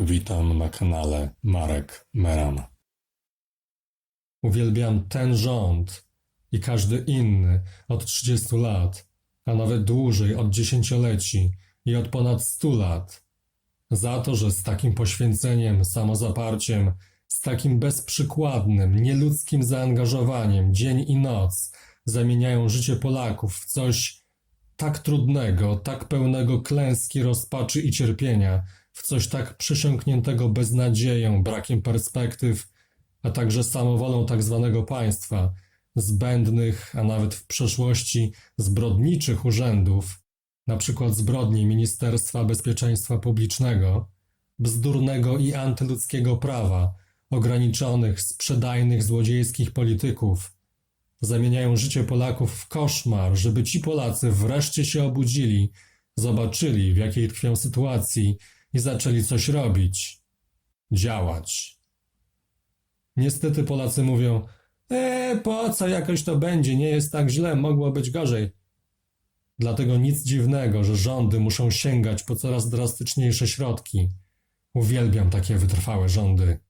Witam na kanale Marek Meram. Uwielbiam ten rząd i każdy inny od 30 lat, a nawet dłużej od dziesięcioleci i od ponad 100 lat. Za to, że z takim poświęceniem, samozaparciem, z takim bezprzykładnym, nieludzkim zaangażowaniem dzień i noc zamieniają życie Polaków w coś tak trudnego, tak pełnego klęski, rozpaczy i cierpienia, w coś tak przesiąkniętego beznadzieją, brakiem perspektyw, a także samowolą tak zwanego państwa, zbędnych, a nawet w przeszłości zbrodniczych urzędów, na przykład zbrodni Ministerstwa Bezpieczeństwa Publicznego, bzdurnego i antyludzkiego prawa, ograniczonych, sprzedajnych, złodziejskich polityków, zamieniają życie Polaków w koszmar, żeby ci Polacy wreszcie się obudzili, zobaczyli, w jakiej tkwią sytuacji i zaczęli coś robić, działać. Niestety Polacy mówią: E, po co jakoś to będzie, nie jest tak źle, mogło być gorzej. Dlatego nic dziwnego, że rządy muszą sięgać po coraz drastyczniejsze środki. Uwielbiam takie wytrwałe rządy.